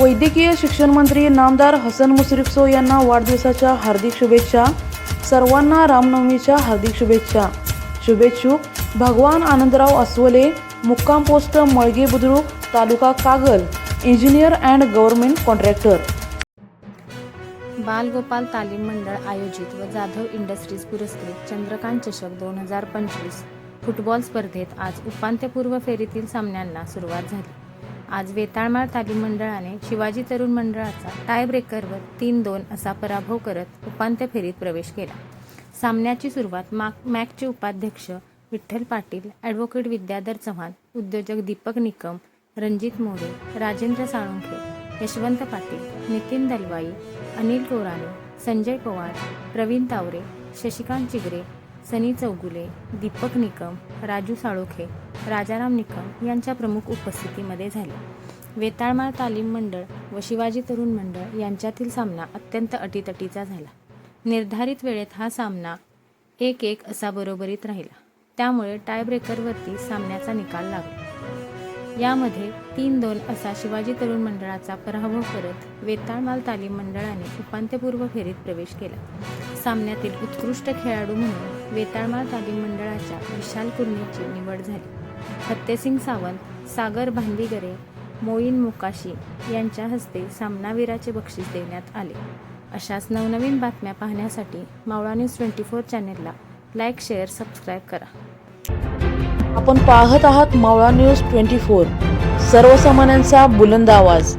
वैद्यकीय शिक्षण मंत्री नामदार हसन मुश्रीफ यांना वाढदिवसाच्या हार्दिक शुभेच्छा. सर्वांना रामनवमीच्या हार्दिक शुभेच्छा. शुभेच्छुक भगवान आनंदराव अस्वले मुक्काम post Malage Budruk taluka Kagal engineer and government contractor. Balgopal तालीम मंडळ आयोजित व जाधव इंडस्ट्रीज पुरस्कृत चंद्रकांत चषक दोन हजार पंचवीस. फुटबॉल स्पर्धेत आज उपांत्यपूर्व फेरीतील सामन्यांना सुरुवात झाली. आज वेताळमाळ तालीम मंडळाने शिवाजी तरुण मंडळाचा टाय ब्रेकरवर तीन दोन असा पराभव करत उपांत्य फेरीत प्रवेश केला. सामन्याची सुरुवात माक मॅकचे उपाध्यक्ष विठ्ठल पाटील ॲडव्होकेट विद्याधर चव्हाण उद्योजक दीपक निकम रणजित मोरे राजेंद्र साळुंखे यशवंत पाटील नितीन दलवाई अनिल टोराणे संजय पवार प्रवीण तावरे शशिकांत चिगरे सनी चौगुले दीपक निकम राजू साळोखे राजाराम निकम यांच्या प्रमुख उपस्थितीमध्ये झाले. वेताळमाळ तालीम मंडळ व शिवाजी तरुण मंडळ यांच्यातील सामना अत्यंत अटीतटीचा झाला. निर्धारित वेळेत हा सामना एक एक असा बरोबरीत राहिला. त्यामुळे टायब्रेकरवरती सामन्याचा निकाल लागला. यामध्ये तीन दोन असा शिवाजी तरुण मंडळाचा पराभव करत वेताळमाल तालीम मंडळाने उपांत्यपूर्व फेरीत प्रवेश केला. सामन्यातील उत्कृष्ट खेळाडू म्हणून वेताळमाल तालीम मंडळाच्या विशाल कुर्णीची निवड झाली. फत्तेसिंग सावंत सागर भांदीगरे मोईन मुकाशी यांच्या हस्ते सामनावीराचे बक्षीस देण्यात आले. अशाच नवनवीन बातम्या पाहण्यासाठी मावळा न्यूज ट्वेंटी फोर चॅनेलला लाईक शेअर सबस्क्राईब करा. आपण पाहत आहात मावळा न्यूज ट्वेंटी फोर. सर्वसामान्यांचा बुलंद आवाज.